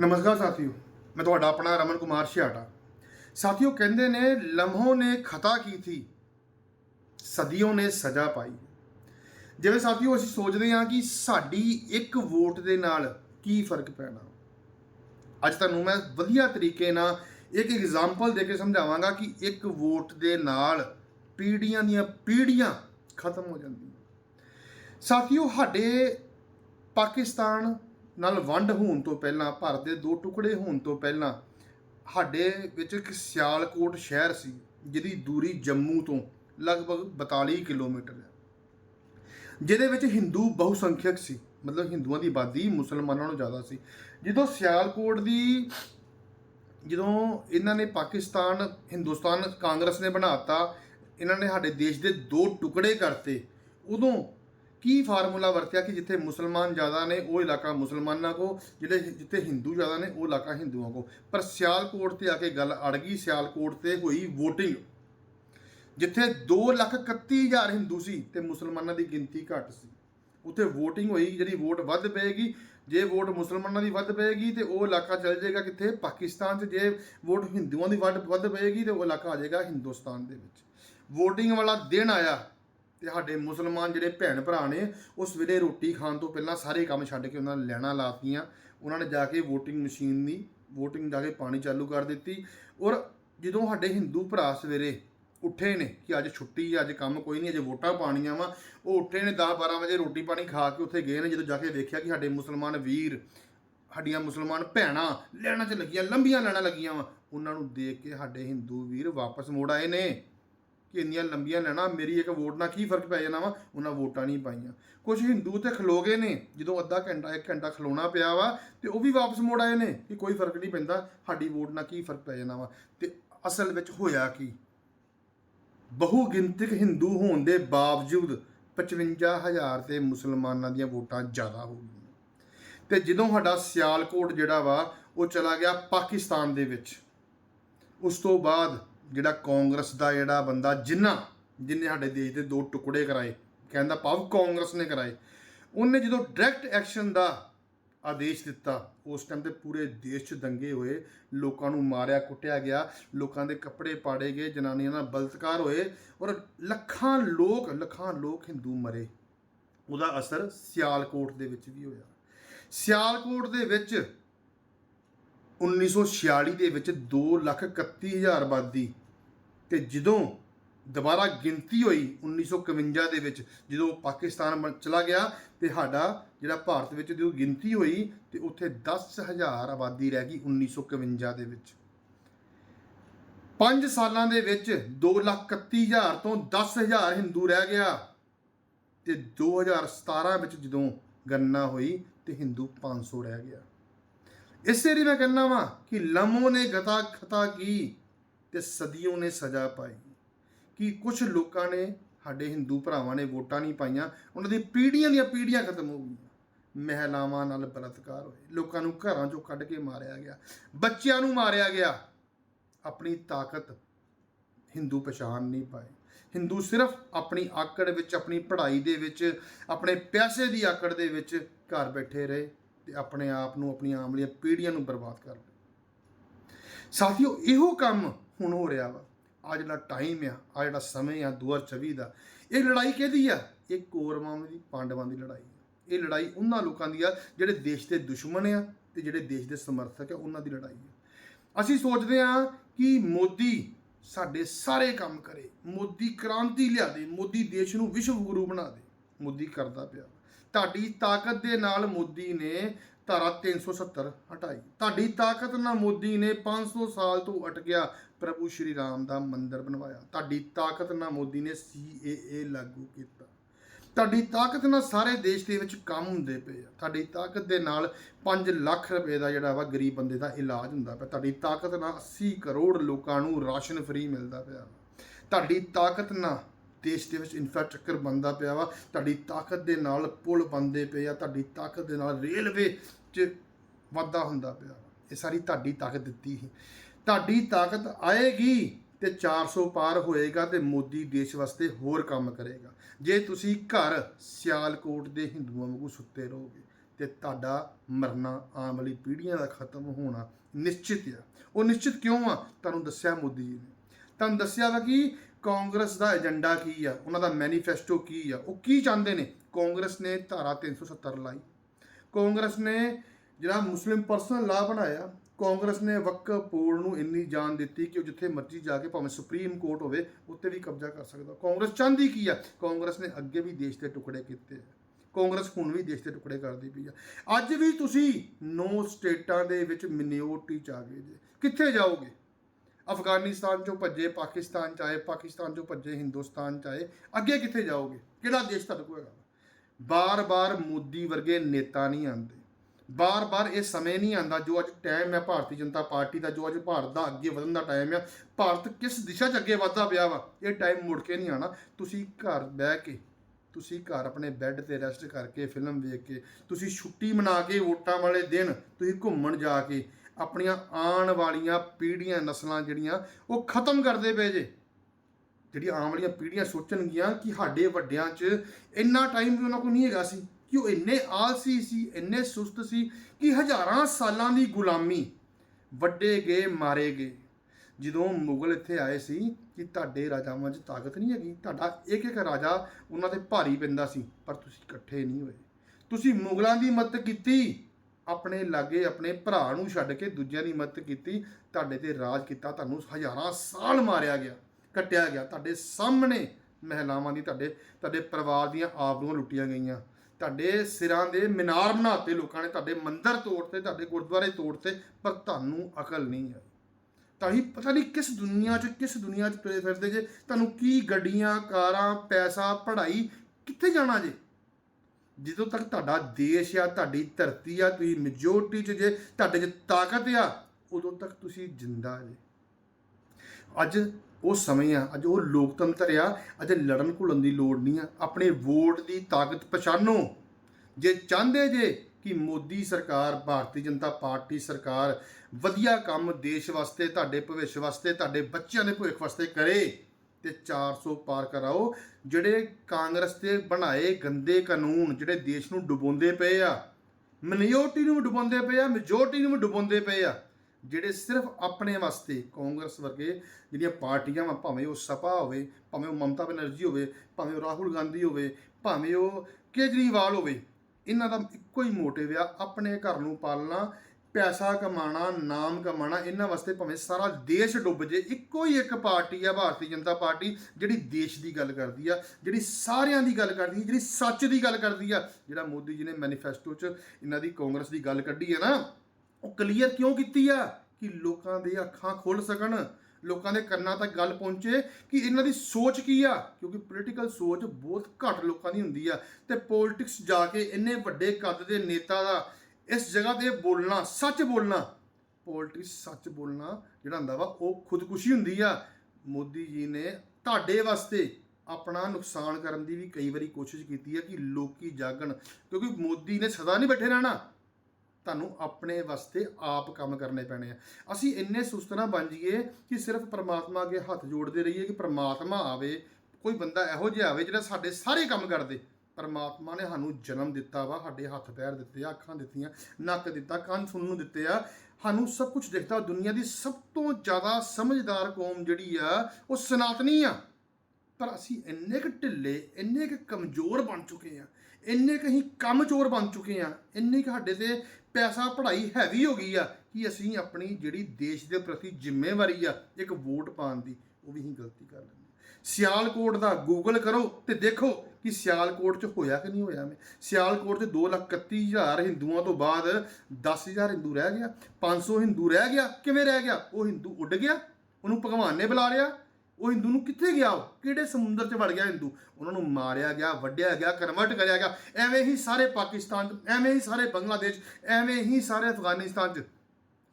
ਨਮਸਕਾਰ ਸਾਥੀਓ, ਮੈਂ ਤੁਹਾਡਾ ਆਪਣਾ ਰਮਨ ਕੁਮਾਰ ਛਿਆਟਾ। ਸਾਥੀਓ, ਕਹਿੰਦੇ ਨੇ ਲਮਹੋਂ ਨੇ ਖਤਾ ਕੀਤੀ ਥੀ ਸਦੀਆਂ ਨੇ ਸਜ਼ਾ ਪਾਈ। ਜਿਵੇਂ ਸਾਥੀਓ, ਅਸੀਂ ਸੋਚਦੇ ਹਾਂ ਕਿ ਸਾਡੀ ਇੱਕ ਵੋਟ ਦੇ ਨਾਲ ਕੀ ਫ਼ਰਕ ਪੈਣਾ। ਅੱਜ ਤੁਹਾਨੂੰ ਮੈਂ ਵਧੀਆ ਤਰੀਕੇ ਨਾਲ ਇੱਕ ਐਗਜ਼ਾਮਪਲ ਦੇ ਕੇ ਸਮਝਾਵਾਂਗਾ ਕਿ ਇੱਕ ਵੋਟ ਦੇ ਨਾਲ ਪੀੜ੍ਹੀਆਂ ਦੀਆਂ ਪੀੜ੍ਹੀਆਂ ਖਤਮ ਹੋ ਜਾਂਦੀਆਂ। ਸਾਥੀਓ, ਸਾਡੇ ਪਾਕਿਸਤਾਨ ਨਾਲ ਵੰਡ ਹੋਣ ਤੋਂ ਪਹਿਲਾਂ ਭਾਰਤ ਦੇ ਦੋ ਟੁਕੜੇ ਹੋਣ ਤੋਂ ਪਹਿਲਾਂ, ਸਾਡੇ ਵਿੱਚ ਇੱਕ ਸਿਆਲਕੋਟ ਸ਼ਹਿਰ ਸੀ, ਜਿਹਦੀ ਦੂਰੀ ਜੰਮੂ ਤੋਂ ਲਗਭਗ 42 ਕਿਲੋਮੀਟਰ ਹੈ। ਜਿਹਦੇ ਵਿੱਚ ਹਿੰਦੂ ਬਹੁਸੰਖਿਅਕ ਸੀ, ਮਤਲਬ ਹਿੰਦੂਆਂ ਦੀ ਆਬਾਦੀ ਮੁਸਲਮਾਨਾਂ ਨਾਲੋਂ ਜ਼ਿਆਦਾ ਸੀ। ਜਦੋਂ ਸਿਆਲਕੋਟ ਦੀ, ਜਦੋਂ ਇਹਨਾਂ ਨੇ ਪਾਕਿਸਤਾਨ, ਹਿੰਦੁਸਤਾਨ ਕਾਂਗਰਸ ਨੇ ਬਣਾਤਾ ਇਹਨਾਂ ਨੇ ਸਾਡੇ ਦੇਸ਼ ਦੇ ਦੋ ਟੁਕੜੇ ਕਰਤੇ, ਉਦੋਂ ਕੀ ਫਾਰਮੂਲਾ ਵਰਤਿਆ ਕਿ ਜਿੱਥੇ ਮੁਸਲਮਾਨ ਜ਼ਿਆਦਾ ਨੇ, ਉਹ ਇਲਾਕਾ ਮੁਸਲਮਾਨਾਂ ਕੋ, ਜਿਹੜੇ ਜਿੱਥੇ ਹਿੰਦੂ ਜ਼ਿਆਦਾ ਨੇ, ਉਹ ਇਲਾਕਾ ਹਿੰਦੂਆਂ ਕੋ। ਪਰ ਸਿਆਲਕੋਟ ਤੇ ਆ ਕੇ ਗੱਲ ਅੜ ਗਈ, ਸਿਆਲਕੋਟ ਤੇ ਹੋਈ VOTING ਜਿੱਥੇ 231000 ਹਿੰਦੂ ਸੀ ਤੇ ਮੁਸਲਮਾਨਾਂ ਦੀ ਗਿਣਤੀ ਘੱਟ ਸੀ। ਉੱਥੇ VOTING ਹੋਈ, ਜਿਹੜੀ ਵੋਟ ਵੱਧ ਪਏਗੀ, ਜੇ ਵੋਟ ਮੁਸਲਮਾਨਾਂ ਦੀ ਵੱਧ ਪਏਗੀ ਤੇ ਉਹ ਇਲਾਕਾ ਚਲ ਜਾਏਗਾ ਕਿੱਥੇ? ਪਾਕਿਸਤਾਨ 'ਚ। ਜੇ ਵੋਟ ਹਿੰਦੂਆਂ ਦੀ ਵੱਧ ਵੱਧ ਪਏਗੀ ਤੇ ਉਹ ਇਲਾਕਾ ਆ ਜਾਏਗਾ ਹਿੰਦੁਸਤਾਨ ਦੇ ਵਿੱਚ। VOTING ਵਾਲਾ ਦਿਨ ਆਇਆ। ਤੇ ਸਾਡੇ ਮੁਸਲਮਾਨ ਜਿਹੜੇ ਭੈਣ ਭਰਾ ਨੇ ਉਸ ਵੇਲੇ ਰੋਟੀ ਖਾਣ ਤੋਂ ਪਹਿਲਾਂ ਸਾਰੇ ਕੰਮ ਛੱਡ ਕੇ ਉਹਨਾਂ ਨੇ ਲੈਣਾ ਲਾਤੀਆਂ ਉਹਨਾਂ ਨੇ ਜਾ ਕੇ VOTING ਮਸ਼ੀਨ ਦੀ, VOTING ਜਾ ਕੇ ਪਾਣੀ ਚਾਲੂ ਕਰ ਦਿੱਤੀ। ਔਰ ਜਦੋਂ ਸਾਡੇ ਹਿੰਦੂ ਭਰਾ ਸਵੇਰੇ ਉੱਠੇ ਨੇ ਕਿ ਅੱਜ ਛੁੱਟੀ ਅੱਜ ਕੰਮ ਕੋਈ ਨਹੀਂ, ਅਜੇ ਵੋਟਾਂ ਪਾਣੀਆਂ ਵਾ, ਉਹ ਉੱਠੇ ਨੇ 10 12 ਵਜੇ ਰੋਟੀ ਪਾਣੀ ਖਾ ਕੇ ਉੱਥੇ ਗਏ ਨੇ, ਜਦੋਂ ਜਾ ਕੇ ਵੇਖਿਆ ਕਿ ਸਾਡੇ ਮੁਸਲਮਾਨ ਵੀਰ, ਸਾਡੀਆਂ ਮੁਸਲਮਾਨ ਭੈਣਾਂ ਲੈਣਾ 'ਚ ਲੱਗੀਆਂ, ਲੰਬੀਆਂ ਲੈਣਾ ਲੱਗੀਆਂ ਵਾ। ਉਹਨਾਂ ਨੂੰ ਦੇਖ ਕੇ ਸਾਡੇ ਹਿੰਦੂ ਵੀਰ ਵਾਪਸ ਮੋੜ ਆਏ ਨੇ। ਕਿ ਇੰਨੀਆਂ ਲੰਬੀਆਂ ਲੈਣਾ, ਮੇਰੀ ਇੱਕ ਵੋਟ ਨਾਲ ਕੀ ਫ਼ਰਕ ਪੈ ਜਾਣਾ ਵਾ? ਉਹਨਾਂ ਵੋਟਾਂ ਨਹੀਂ ਪਾਈਆਂ। ਕੁਝ ਹਿੰਦੂ ਤੇ ਖਲੋ ਗਏ ਨੇ, ਜਦੋਂ ਅੱਧਾ ਘੰਟਾ, ਇੱਕ ਘੰਟਾ ਖਲੋਣਾ ਪਿਆ ਵਾ, ਤੇ ਉਹ ਵੀ ਵਾਪਸ ਮੋੜ ਆਏ ਨੇ ਕਿ ਕੋਈ ਫ਼ਰਕ ਨਹੀਂ ਪੈਂਦਾ, ਸਾਡੀ ਵੋਟ ਨਾਲ ਕੀ ਫ਼ਰਕ ਪੈ ਜਾਣਾ ਵਾ? ਤੇ ਅਸਲ ਵਿੱਚ ਹੋਇਆ ਕੀ? ਬਹੁ ਗਿਣਤਿਕ ਹਿੰਦੂ ਹੋਣ ਦੇ ਬਾਵਜੂਦ 55000 ਤੇ ਮੁਸਲਮਾਨਾਂ ਦੀਆਂ ਵੋਟਾਂ ਜ਼ਿਆਦਾ ਹੋ ਗਈਆਂ। ਤੇ ਜਦੋਂ ਸਾਡਾ ਸਿਆਲਕੋਟ ਜਿਹੜਾ ਵਾ, ਉਹ ਚਲਾ ਗਿਆ ਪਾਕਿਸਤਾਨ ਦੇ ਵਿੱਚ, ਉਸ ਤੋਂ ਬਾਅਦ ਜਿਹੜਾ ਕਾਂਗਰਸ ਦਾ ਜਿਹੜਾ ਬੰਦਾ ਜਿੰਨਾ ਜਿੰਨੇ ਸਾਡੇ ਦੇਸ਼ ਦੇ ਦੋ ਟੁਕੜੇ ਕਰਾਏ, ਕਹਿੰਦਾ ਭਾਵ ਕਾਂਗਰਸ ਨੇ ਕਰਾਏ, ਉਹਨੇ ਜਦੋਂ ਡਾਇਰੈਕਟ ਐਕਸ਼ਨ ਦਾ ਆਦੇਸ਼ ਦਿੱਤਾ, ਉਸ ਟਾਈਮ ਤੇ ਪੂਰੇ ਦੇਸ਼ 'ਚ ਦੰਗੇ ਹੋਏ, ਲੋਕਾਂ ਨੂੰ ਮਾਰਿਆ, ਕੁੱਟਿਆ ਗਿਆ, ਲੋਕਾਂ ਦੇ ਕੱਪੜੇ ਪਾੜੇ ਗਏ, ਜਨਾਨੀਆਂ ਨਾਲ ਬਲਤਕਾਰ ਹੋਏ ਔਰ ਲੱਖਾਂ ਲੋਕ ਲੱਖਾਂ ਲੋਕ ਹਿੰਦੂ ਮਰੇ। ਉਹਦਾ ਅਸਰ ਸਿਆਲਕੋਟ ਦੇ ਵਿੱਚ ਵੀ ਹੋਇਆ। ਸਿਆਲਕੋਟ ਦੇ ਵਿੱਚ 1946 ਦੇ ਵਿੱਚ 231000 ਆਬਾਦੀ ਤੇ ਜਦੋਂ ਦੁਬਾਰਾ ਗਿਣਤੀ ਹੋਈ 1951 ਦੇ ਵਿੱਚ, ਜਦੋਂ ਪਾਕਿਸਤਾਨ ਚਲਾ ਗਿਆ ਤੇ ਸਾਡਾ ਜਿਹੜਾ ਭਾਰਤ ਵਿੱਚ ਜਦੋਂ ਗਿਣਤੀ ਹੋਈ ਤੇ ਉੱਥੇ 10000 ਆਬਾਦੀ ਰਹਿ ਗਈ 1951 ਦੇ ਵਿੱਚ। 5 ਸਾਲਾਂ ਦੇ ਵਿੱਚ 231000 ਤੋਂ 10000 ਹਿੰਦੂ ਰਹਿ ਗਿਆ ਤੇ 2017 ਵਿੱਚ ਜਦੋਂ ਗਣਨਾ ਹੋਈ ਤੇ ਹਿੰਦੂ 500 ਰਹਿ ਗਿਆ। ਇਸੇ ਲਈ ਮੈਂ ਕਹਿੰਦਾ ਵਾਂ ਕਿ ਲਮੋ ਨੇ ਗਤਾ ਖਤਾ ਕੀ ਤੇ ਸਦੀਆਂ ਨੇ ਸਜ਼ਾ ਪਾਈ। ਕਿ ਕੁਝ ਲੋਕਾਂ ਨੇ ਸਾਡੇ ਹਿੰਦੂ ਭਰਾਵਾਂ ਨੇ ਵੋਟਾਂ ਨਹੀਂ ਪਾਈਆਂ, ਉਹਨਾਂ ਦੀ ਪੀੜ੍ਹੀਆਂ ਦੀਆਂ ਪੀੜ੍ਹੀਆਂ ਖਤਮ ਹੋ ਗਈਆਂ। ਮਹਿਲਾਵਾਂ ਨਾਲ ਬਲਾਤਕਾਰ ਹੋਏ, ਲੋਕਾਂ ਨੂੰ ਘਰਾਂ ਚੋਂ ਕੱਢ ਕੇ ਮਾਰਿਆ ਗਿਆ, ਬੱਚਿਆਂ ਨੂੰ ਮਾਰਿਆ ਗਿਆ। ਆਪਣੀ ਤਾਕਤ ਹਿੰਦੂ ਪਛਾਣ ਨਹੀਂ ਪਾਏ। ਹਿੰਦੂ ਸਿਰਫ ਆਪਣੀ ਆਕੜ ਵਿੱਚ, ਆਪਣੀ ਪੜ੍ਹਾਈ ਦੇ ਵਿੱਚ, ਆਪਣੇ ਪੈਸੇ ਦੀ ਆਕੜ ਦੇ ਵਿੱਚ ਘਰ ਬੈਠੇ ਰਹੇ ਤੇ ਆਪਣੇ ਆਪ ਨੂੰ, ਆਪਣੀਆਂ ਆਮਲੀਆਂ ਪੀੜ੍ਹੀਆਂ ਨੂੰ ਬਰਬਾਦ ਕਰ ਲਏ। ਸਾਥੀਓ, ਇਹੋ ਕੰਮ ਹੁਣ ਹੋ ਰਿਹਾ ਵਾ। ਆ ਜਿਹੜਾ ਟਾਈਮ ਆ ਆ ਜਿਹੜਾ ਸਮੇਂ ਆ 2024 ਦਾ, ਇਹ ਲੜਾਈ ਕਿਹਦੀ ਆ? ਇਹ ਕੌਰਵਾਂ ਦੀ, ਪਾਂਡਵਾਂ ਦੀ ਲੜਾਈ ਆ। ਇਹ ਲੜਾਈ ਉਹਨਾਂ ਲੋਕਾਂ ਦੀ ਆ, ਜਿਹੜੇ ਦੇਸ਼ ਦੇ ਦੁਸ਼ਮਣ ਆ ਤੇ ਜਿਹੜੇ ਦੇਸ਼ ਦੇ ਸਮਰਥਕ ਆ, ਉਹਨਾਂ ਦੀ ਲੜਾਈ ਆ। ਅਸੀਂ ਸੋਚਦੇ ਆ ਕਿ ਮੋਦੀ ਸਾਡੇ ਸਾਰੇ ਕੰਮ ਕਰੇ। ਮੋਦੀ ਕ੍ਰਾਂਤੀ ਲਿਆ ਦੇ, ਮੋਦੀ ਦੇਸ਼ ਨੂੰ ਵਿਸ਼ਵ ਗੁਰੂ ਬਣਾ ਦੇ। ਮੋਦੀ ਕਰਦਾ ਪਿਆ। ਤੁਹਾਡੀ ਤਾਕਤ ਦੇ ਨਾਲ ਮੋਦੀ ਨੇ ਧਾਰਾ 370 ਹਟਾਈ। ਤੁਹਾਡੀ ਤਾਕਤ ਨਾਲ ਮੋਦੀ ਨੇ 500 ਸਾਲ ਤੋਂ ਅਟਕਿਆ ਪ੍ਰਭੂ ਸ਼੍ਰੀ ਰਾਮ ਦਾ ਮੰਦਿਰ ਬਣਵਾਇਆ। ਤੁਹਾਡੀ ਤਾਕਤ ਨਾਲ ਮੋਦੀ ਨੇ CAA ਲਾਗੂ ਕੀਤਾ। ਤੁਹਾਡੀ ਤਾਕਤ ਨਾਲ ਸਾਰੇ ਦੇਸ਼ ਦੇ ਵਿੱਚ ਕੰਮ ਹੁੰਦੇ ਪਏ ਆ। ਤੁਹਾਡੀ ਤਾਕਤ ਦੇ ਨਾਲ 5 ਲੱਖ ਰੁਪਏ ਦਾ ਜਿਹੜਾ ਵਾ ਗਰੀਬ ਬੰਦੇ ਦਾ ਇਲਾਜ ਹੁੰਦਾ ਪਿਆ। ਤੁਹਾਡੀ ਤਾਕਤ ਨਾਲ 80 ਕਰੋੜ ਲੋਕਾਂ ਨੂੰ ਰਾਸ਼ਨ ਫ੍ਰੀ ਮਿਲਦਾ ਪਿਆ ਤੁਹਾਡੀ ਤਾਕਤ ਨਾਲ ਦੇਸ਼ ਦੇ ਵਿੱਚ ਇਨਫਰਾਸਟ੍ਰਕਚਰ ਬਣਦਾ ਪਿਆ ਵਾ। ਤੁਹਾਡੀ ਤਾਕਤ ਦੇ ਨਾਲ ਪੁਲ ਬਣਦੇ ਪਏ ਆ। ਤੁਹਾਡੀ ਤਾਕਤ ਦੇ ਨਾਲ ਰੇਲਵੇ 'ਚ ਵਾਧਾ ਹੁੰਦਾ ਪਿਆ। ਇਹ ਸਾਰੀ ਤੁਹਾਡੀ ਤਾਕਤ ਦਿੱਤੀ ਸੀ। ਤੁਹਾਡੀ ਤਾਕਤ ਆਏਗੀ ਤੇ 400 ਪਾਰ ਹੋਏਗਾ ਤੇ ਮੋਦੀ ਦੇਸ਼ ਵਾਸਤੇ ਹੋਰ ਕੰਮ ਕਰੇਗਾ। ਜੇ ਤੁਸੀਂ ਘਰ ਸਿਆਲਕੋਟ ਦੇ ਹਿੰਦੂਆਂ ਵਾਂਗੂ ਸੁੱਤੇ ਰਹੋਗੇ ਤੇ ਤੁਹਾਡਾ ਮਰਨਾ ਆਉਣ ਵਾਲੀ ਪੀੜ੍ਹੀਆਂ ਦਾ ਖਤਮ ਹੋਣਾ ਨਿਸ਼ਚਿਤ ਆ। ਉਹ ਨਿਸ਼ਚਿਤ ਕਿਉਂ ਆ? ਤੁਹਾਨੂੰ ਦੱਸਿਆ ਮੋਦੀ ਜੀ ਨੇ। ਤੁਹਾਨੂੰ ਦੱਸਿਆ ਵਾ ਕਿ ਕਾਂਗਰਸ ਦਾ ਏਜੰਡਾ ਕੀ ਆ? ਉਹਨਾਂ ਦਾ ਮੈਨੀਫੈਸਟੋ ਕੀ ਆ? ਉਹ ਕੀ ਚਾਹੁੰਦੇ ਨੇ? ਕਾਂਗਰਸ ਨੇ ਧਾਰਾ 370 ਲਾਈ। ਕਾਂਗਰਸ ਨੇ ਜਿਹੜਾ ਮੁਸਲਿਮ ਪਰਸਨਲ ਲਾ ਬਣਾਇਆ, ਕਾਂਗਰਸ ਨੇ ਵਕਫ ਬੋਰਡ ਨੂੰ ਇੰਨੀ ਜਾਨ ਦਿੱਤੀ ਕਿ ਉਹ ਜਿੱਥੇ ਮਰਜ਼ੀ ਜਾ ਕੇ ਭਾਵੇਂ ਸੁਪਰੀਮ ਕੋਰਟ ਹੋਵੇ, ਉੱਤੇ ਵੀ ਕਬਜ਼ਾ ਕਰ ਸਕਦਾ। ਕਾਂਗਰਸ ਚਾਹੁੰਦੀ ਕੀ ਆ? ਕਾਂਗਰਸ ਨੇ ਅੱਗੇ ਵੀ ਦੇਸ਼ ਦੇ ਟੁਕੜੇ ਕੀਤੇ ਆ। ਕਾਂਗਰਸ ਹੁਣ ਵੀ ਦੇਸ਼ ਦੇ ਟੁਕੜੇ ਕਰਦੀ ਪਈ ਆ। ਅੱਜ ਵੀ ਤੁਸੀਂ ਨੌ ਸਟੇਟਾਂ ਦੇ ਵਿੱਚ ਮਿਨਿਓਰਟੀ ਚ ਆ ਗਏ ਜੇ। ਕਿੱਥੇ ਜਾਓਗੇ? ਅਫਗਾਨਿਸਤਾਨ ਚੋਂ ਭੱਜੇ, ਪਾਕਿਸਤਾਨ ਚ ਆਏ, ਪਾਕਿਸਤਾਨ ਚੋਂ ਭੱਜੇ, ਹਿੰਦੁਸਤਾਨ ਚ ਆਏ। ਅੱਗੇ ਕਿੱਥੇ ਜਾਓਗੇ? ਕਿਹੜਾ ਦੇਸ਼ ਤੁਹਾਡੇ ਕੋਲ ਹੈਗਾ? ਬਾਰ-ਬਾਰ ਮੋਦੀ ਵਰਗੇ ਨੇਤਾ ਨਹੀਂ ਆਉਂਦੇ। ਬਾਰ-ਬਾਰ ਇਹ ਸਮੇਂ ਨਹੀਂ ਆਉਂਦਾ ਜੋ ਅੱਜ ਟਾਈਮ ਹੈ ਭਾਰਤੀ ਜਨਤਾ ਪਾਰਟੀ ਦਾ, ਜੋ ਅੱਜ ਭਾਰਤ ਦਾ ਅੱਗੇ ਵਧਣ ਦਾ ਟਾਈਮ ਹੈ ਭਾਰਤ ਕਿਸ ਦਿਸ਼ਾ 'ਚ ਅੱਗੇ ਵਧਦਾ ਪਿਆ ਵਾ, ਇਹ ਟਾਈਮ ਮੁੜ ਕੇ ਨਹੀਂ ਆਣਾ ਤੁਸੀਂ ਘਰ ਬਹਿ ਕੇ, ਤੁਸੀਂ ਘਰ ਆਪਣੇ ਬੈੱਡ ਤੇ ਰੈਸਟ ਕਰਕੇ ਫਿਲਮ ਵੇਖ ਕੇ, ਤੁਸੀਂ ਛੁੱਟੀ ਮਨਾ ਕੇ ਵੋਟਾਂ ਵਾਲੇ ਦਿਨ ਤੁਸੀਂ ਘੁੰਮਣ ਜਾ ਕੇ, ਆਪਣੀਆਂ ਆਉਣ ਵਾਲੀਆਂ ਪੀੜ੍ਹੀਆਂ, ਨਸਲਾਂ ਜਿਹੜੀਆਂ, ਉਹ ਖਤਮ ਕਰਦੇ ਪਏ ਜੇ। ਜਿਹੜੀ ਆਉਣ ਵਾਲੀਆਂ ਪੀੜ੍ਹੀਆਂ ਸੋਚਣਗੀਆਂ ਕਿ ਸਾਡੇ ਵੱਡਿਆਂ 'ਚ ਇੰਨਾ ਟਾਈਮ ਵੀ ਉਹਨਾਂ ਕੋਲ ਨਹੀਂ ਹੈਗਾ ਸੀ, ਕਿ ਉਹ ਇੰਨੇ ਆਲਸੀ ਸੀ, ਇੰਨੇ ਸੁਸਤ ਸੀ ਕਿ ਹਜ਼ਾਰਾਂ ਸਾਲਾਂ ਦੀ ਗੁਲਾਮੀ ਵੱਡੇ ਗਏ, ਮਾਰੇ ਗਏ। ਜਦੋਂ ਮੁਗਲ ਇੱਥੇ ਆਏ ਸੀ ਕਿ ਤੁਹਾਡੇ ਰਾਜਾਵਾਂ 'ਚ ਤਾਕਤ ਨਹੀਂ ਹੈਗੀ, ਤੁਹਾਡਾ ਇੱਕ ਇੱਕ ਰਾਜਾ ਉਹਨਾਂ ਤੇ ਭਾਰੀ ਪੈਂਦਾ ਸੀ, ਪਰ ਤੁਸੀਂ ਇਕੱਠੇ ਨਹੀਂ ਹੋਏ। ਤੁਸੀਂ ਮੁਗਲਾਂ ਦੀ ਮਦਦ ਕੀਤੀ, ਆਪਣੇ ਲਾਗੇ ਆਪਣੇ ਭਰਾ ਨੂੰ ਛੱਡ ਕੇ ਦੂਜਿਆਂ ਦੀ ਮਦਦ ਕੀਤੀ, ਤੁਹਾਡੇ ਤੇ ਰਾਜ ਕੀਤਾ, ਤੁਹਾਨੂੰ ਹਜ਼ਾਰਾਂ ਸਾਲ ਮਾਰਿਆ ਗਿਆ। ਕੱਟਿਆ ਗਿਆ। ਤੁਹਾਡੇ ਸਾਹਮਣੇ ਮਹਿਲਾਵਾਂ ਦੀ, ਤੁਹਾਡੇ ਤੁਹਾਡੇ ਪਰਿਵਾਰ ਦੀਆਂ ਆਬਰੂਆਂ ਲੁੱਟੀਆਂ ਗਈਆਂ। ਤੁਹਾਡੇ ਸਿਰਾਂ ਦੇ ਮੀਨਾਰ ਬਣਾਤੇ ਲੋਕਾਂ ਨੇ। ਤੁਹਾਡੇ ਮੰਦਿਰ ਤੋੜਤੇ, ਤੁਹਾਡੇ ਗੁਰਦੁਆਰੇ ਤੋੜਤੇ, ਪਰ ਤੁਹਾਨੂੰ ਅਕਲ ਨਹੀਂ ਹੈ ਤਾਂ ਹੀ ਪਤਾ ਨਹੀਂ ਕਿਸ ਦੁਨੀਆ 'ਚ, ਕਿਸ ਦੁਨੀਆ 'ਚ ਤੁਰੇ ਫਿਰਦੇ ਜੇ। ਤੁਹਾਨੂੰ ਕੀ ਗੱਡੀਆਂ, ਕਾਰਾਂ, ਪੈਸਾ, ਪੜ੍ਹਾਈ, ਕਿੱਥੇ ਜਾਣਾ ਜੇ? ਜਦੋਂ ਤੱਕ ਤੁਹਾਡਾ ਦੇਸ਼ ਆ, ਤੁਹਾਡੀ ਧਰਤੀ ਆ, ਤੁਸੀਂ ਮੈਜੋਰਟੀ 'ਚ ਜੇ, ਤੁਹਾਡੇ 'ਚ ਤਾਕਤ ਆ, ਉਦੋਂ ਤੱਕ ਤੁਸੀਂ ਜਿੰਦਾ ਜੇ। ਅੱਜ ਉਹ ਸਮੇਂ ਆ, ਅੱਜ ਉਹ ਲੋਕਤੰਤਰ ਆ, ਅੱਜ ਲੜਨ ਘੁਲਣ ਦੀ ਲੋੜ ਨਹੀਂ ਆ। ਆਪਣੇ ਵੋਟ ਦੀ ਤਾਕਤ ਪਛਾਣੋ। ਜੇ ਚਾਹੁੰਦੇ ਜੇ ਕਿ ਮੋਦੀ ਸਰਕਾਰ, ਭਾਰਤੀ ਜਨਤਾ ਪਾਰਟੀ ਸਰਕਾਰ ਵਧੀਆ ਕੰਮ ਦੇਸ਼ ਵਾਸਤੇ, ਤੁਹਾਡੇ ਭਵਿੱਖ ਵਾਸਤੇ, ਤੁਹਾਡੇ ਬੱਚਿਆਂ ਦੇ ਭਵਿੱਖ ਵਾਸਤੇ ਕਰੇ, ਤੇ 400 ਪਾਰ ਕਰਾਓ, ਜਿਹੜੇ ਕਾਂਗਰਸ ਦੇ ਬਣਾਏ ਗੰਦੇ ਕਾਨੂੰਨ, ਜਿਹੜੇ ਦੇਸ਼ ਨੂੰ ਡੁਬੋਂਦੇ ਪਏ ਆ ਮਿਨੋਰਟੀ ਨੂੰ ਵੀ ਡੁਬੋਂਦੇ ਪਏ ਆ ਮੈਜੋਰਟੀ ਨੂੰ ਵੀ ਡੁਬੋਂਦੇ ਪਏ ਆ ਜਿਹੜੇ ਸਿਰਫ ਆਪਣੇ ਵਾਸਤੇ ਕਾਂਗਰਸ ਵਰਗੇ ਜਿਹੜੀਆਂ ਪਾਰਟੀਆਂ ਵਾ, ਭਾਵੇਂ ਉਹ ਸਪਾ ਹੋਵੇ, ਭਾਵੇਂ ਉਹ ਮਮਤਾ ਬੈਨਰਜੀ ਹੋਵੇ, ਭਾਵੇਂ ਉਹ ਰਾਹੁਲ ਗਾਂਧੀ ਹੋਵੇ, ਭਾਵੇਂ ਉਹ ਕੇਜਰੀਵਾਲ ਹੋਵੇ, ਇਹਨਾਂ ਦਾ ਇੱਕੋ ਹੀ ਮੋਟਿਵ ਆ, ਆਪਣੇ ਘਰ ਨੂੰ ਪਾਲਣਾ, ਪੈਸਾ ਕਮਾਣਾ ਨਾਮ ਕਮਾਣਾ ਇਹਨਾਂ ਵਾਸਤੇ ਭਾਵੇਂ ਸਾਰਾ ਦੇਸ਼ ਡੁੱਬ ਜੇ, ਇੱਕੋ ਹੀ ਇੱਕ ਪਾਰਟੀ ਆ, ਭਾਰਤੀ ਜਨਤਾ ਪਾਰਟੀ, ਜਿਹੜੀ ਦੇਸ਼ ਦੀ ਗੱਲ ਕਰਦੀ ਆ, ਜਿਹੜੀ ਸਾਰਿਆਂ ਦੀ ਗੱਲ ਕਰਦੀ ਆ, ਜਿਹੜੀ ਸੱਚ ਦੀ ਗੱਲ ਕਰਦੀ ਆ। ਜਿਹੜਾ ਮੋਦੀ ਜੀ ਨੇ ਮੈਨੀਫੈਸਟੋ 'ਚ ਇਹਨਾਂ ਦੀ ਕਾਂਗਰਸ ਦੀ ਗੱਲ ਕੱਢੀ ਹੈ ਨਾ ਉਹ ਕਲੀਅਰ ਕਿਉਂ ਕੀਤੀ ਆ? ਕਿ ਲੋਕਾਂ ਦੇ ਅੱਖਾਂ ਖੁੱਲ ਸਕਣ, ਲੋਕਾਂ ਦੇ ਕੰਨਾਂ ਤੱਕ ਗੱਲ ਪਹੁੰਚੇ ਕਿ ਇਹਨਾਂ ਦੀ ਸੋਚ ਕੀ ਆ? ਕਿਉਂਕਿ ਪੋਲੀਟੀਕਲ ਸੋਚ ਬਹੁਤ ਘੱਟ ਲੋਕਾਂ ਦੀ ਹੁੰਦੀ ਆ ਤੇ ਪੋਲਿਟਿਕਸ ਜਾ ਕੇ ਇੰਨੇ ਵੱਡੇ ਕੱਦ ਦੇ ਨੇਤਾ ਦਾ ਇਸ ਜਗ੍ਹਾ ਤੇ ਬੋਲਣਾ, ਸੱਚ ਬੋਲਣਾ ਪੋਲਿਟਿਕਸ ਸੱਚ ਬੋਲਣਾ ਜਿਹੜਾ ਹੁੰਦਾ ਵਾ, ਉਹ ਖੁਦਕੁਸ਼ੀ ਹੁੰਦੀ ਆ। ਮੋਦੀ ਜੀ ਨੇ ਤੁਹਾਡੇ ਵਾਸਤੇ ਆਪਣਾ ਨੁਕਸਾਨ ਕਰਨ ਦੀ ਵੀ ਕਈ ਵਾਰੀ ਕੋਸ਼ਿਸ਼ ਕੀਤੀ ਹੈ ਕਿ ਲੋਕੀ ਜਾਗਣ, ਕਿਉਂਕਿ ਮੋਦੀ ਨੇ ਸਦਾ ਨਹੀਂ ਬੈਠੇ ਰਹਿਣਾ। ਤੁਹਾਨੂੰ ਆਪਣੇ ਵਾਸਤੇ ਆਪ ਕੰਮ ਕਰਨੇ ਪੈਣੇ ਆ। ਅਸੀਂ ਇੰਨੇ ਸੁਸਤ ਨਾ ਬਣ ਜਾਈਏ ਕਿ ਸਿਰਫ ਪ੍ਰਮਾਤਮਾ ਅੱਗੇ ਹੱਥ ਜੋੜਦੇ ਰਹੀਏ ਕਿ ਪ੍ਰਮਾਤਮਾ ਆਵੇ। ਕੋਈ ਬੰਦਾ ਇਹੋ ਜਿਹਾ ਆਵੇ ਜਿਹੜਾ ਸਾਡੇ ਸਾਰੇ ਕੰਮ ਕਰਦੇ। ਪਰਮਾਤਮਾ ਨੇ ਸਾਨੂੰ ਜਨਮ ਦਿੱਤਾ ਵਾ, ਸਾਡੇ ਹੱਥ ਪੈਰ ਦਿੱਤੇ ਆ, ਅੱਖਾਂ ਦਿੱਤੀਆਂ, ਨੱਕ ਦਿੱਤਾ, ਕੰਨ ਸੁਣਨ ਨੂੰ ਦਿੱਤੇ ਆ। ਸਾਨੂੰ ਸਭ ਕੁਝ ਦਿਖਦਾ, ਦੁਨੀਆ ਦੀ ਸਭ ਤੋਂ ਜ਼ਿਆਦਾ ਸਮਝਦਾਰ ਕੌਮ ਜਿਹੜੀ ਆ, ਉਹ ਸਨਾਤਨੀ ਆ। ਪਰ ਅਸੀਂ ਇੰਨੇ ਕੁ ਢਿੱਲੇ, ਇੰਨੇ ਕੁ ਕਮਜ਼ੋਰ ਬਣ ਚੁੱਕੇ ਆ। ਇੰਨੇ ਕੁ ਅਸੀਂ ਕੰਮ ਬਣ ਚੁੱਕੇ ਆ। ਇੰਨੇ ਕੁ ਸਾਡੇ ਤੇ ਪੈਸਾ ਪੜ੍ਹਾਈ ਹੈਵੀ ਹੋ ਗਈ ਆ ਕਿ ਅਸੀਂ ਆਪਣੀ ਜਿਹੜੀ ਦੇਸ਼ ਦੇ ਪ੍ਰਤੀ ਜ਼ਿੰਮੇਵਾਰੀ ਆ, ਇੱਕ ਵੋਟ ਪਾਉਣ ਦੀ, ਉਹ ਵੀ ਅਸੀਂ ਗਲਤੀ ਕਰ ਲੈਂਦੇ ਸਿਆਲਕੋਟ ਦਾ ਗੂਗਲ ਕਰੋ ਤੇ ਦੇਖੋ ਕਿ ਸਿਆਲਕੋਟ 'ਚ ਹੋਇਆ ਕਿ ਨਹੀਂ ਹੋਇਆ ਮੈਂ ਸਿਆਲਕੋਟ 'ਚ 231000 ਹਿੰਦੂਆਂ ਤੋਂ ਬਾਅਦ 10000 ਹਿੰਦੂ ਰਹਿ ਗਿਆ 500 ਹਿੰਦੂ ਰਹਿ ਗਿਆ, ਕਿਵੇਂ ਰਹਿ ਗਿਆ? ਉਹ ਹਿੰਦੂ ਉੱਡ ਗਿਆ, ਉਹਨੂੰ ਭਗਵਾਨ ਨੇ ਬੁਲਾ ਲਿਆ। ਉਹ ਹਿੰਦੂ ਨੂੰ ਕਿੱਥੇ ਗਿਆ ਉਹ? ਕਿਹੜੇ ਸਮੁੰਦਰ 'ਚ ਵੜ ਗਿਆ ਹਿੰਦੂ ਉਹਨਾਂ ਨੂੰ ਮਾਰਿਆ ਗਿਆ, ਵੱਢਿਆ ਗਿਆ, ਕਨਵਰਟ ਕਰਿਆ ਗਿਆ। ਐਵੇਂ ਹੀ ਸਾਰੇ ਪਾਕਿਸਤਾਨ 'ਚ, ਐਵੇਂ ਹੀ ਸਾਰੇ ਬੰਗਲਾਦੇਸ਼, ਐਵੇਂ ਹੀ ਸਾਰੇ ਅਫਗਾਨਿਸਤਾਨ 'ਚ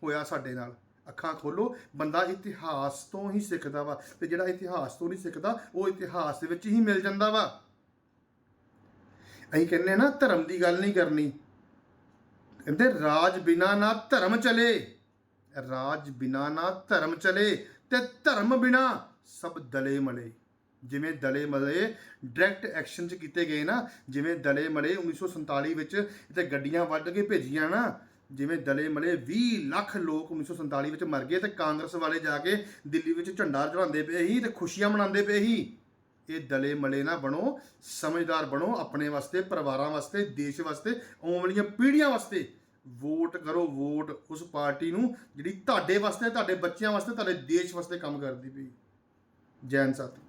ਹੋਇਆ ਸਾਡੇ ਨਾਲ। ਅੱਖਾਂ ਖੋਲੋ, ਬੰਦਾ ਇਤਿਹਾਸ ਤੋਂ ਹੀ ਸਿੱਖਦਾ ਵਾ ਤੇ ਜਿਹੜਾ ਇਤਿਹਾਸ ਤੋਂ ਨਹੀਂ ਸਿੱਖਦਾ, ਉਹ ਇਤਿਹਾਸ ਦੇ ਵਿੱਚ ਹੀ ਮਿਲ ਜਾਂਦਾ ਵਾ। ਅਸੀਂ ਕਹਿੰਦੇ ਨਾ, ਧਰਮ ਦੀ ਗੱਲ ਨਹੀਂ ਕਰਨੀ। ਕਹਿੰਦੇ ਰਾਜ ਬਿਨਾ ਨਾ ਧਰਮ ਚਲੇ। ਰਾਜ ਬਿਨਾ ਨਾ ਧਰਮ ਚਲੇ ਤੇ ਧਰਮ ਬਿਨਾ ਸਭ ਦਲੇ ਮਲੇ। ਜਿਵੇਂ ਦਲੇ ਮਲੇ ਡਾਇਰੈਕਟ ਐਕਸ਼ਨ ਚ ਕੀਤੇ ਗਏ ਨਾ, ਜਿਵੇਂ ਦਲੇ ਮਲੇ 1947 ਵਿੱਚ ਇੱਥੇ ਗੱਡੀਆਂ ਵੱਢ ਕੇ ਭੇਜੀਆਂ ਨਾ, ਜਿਵੇਂ ਦਲੇ ਮਲੇ 20 ਲੱਖ ਲੋਕ 1947 ਵਿੱਚ ਮਰ ਗਏ ਤੇ ਕਾਂਗਰਸ ਵਾਲੇ ਜਾ ਕੇ ਦਿੱਲੀ ਵਿੱਚ ਝੰਡਾ ਚੜਾਉਂਦੇ ਪਏ ਸੀ ਤੇ ਖੁਸ਼ੀਆਂ ਮਨਾਉਂਦੇ ਪਏ ਸੀ। ਇਹ ਦਲੇ ਮਲੇ ਨਾ ਬਣੋ, ਸਮਝਦਾਰ ਬਣੋ, ਆਪਣੇ ਵਾਸਤੇ, ਪਰਿਵਾਰਾਂ ਵਾਸਤੇ, ਦੇਸ਼ ਵਾਸਤੇ, ਆਉਣ ਵਾਲੀਆਂ ਪੀੜ੍ਹੀਆਂ ਵਾਸਤੇ। ਵੋਟ ਕਰੋ, ਵੋਟ। ਉਸ ਪਾਰਟੀ ਨੂੰ ਜਿਹੜੀ ਤੁਹਾਡੇ ਵਾਸਤੇ, ਤੁਹਾਡੇ ਬੱਚਿਆਂ ਵਾਸਤੇ, ਤੁਹਾਡੇ ਦੇਸ਼ ਵਾਸਤੇ ਕੰਮ ਕਰਦੀ ਪਈ। ਜੈਨ ਸਾਥੀ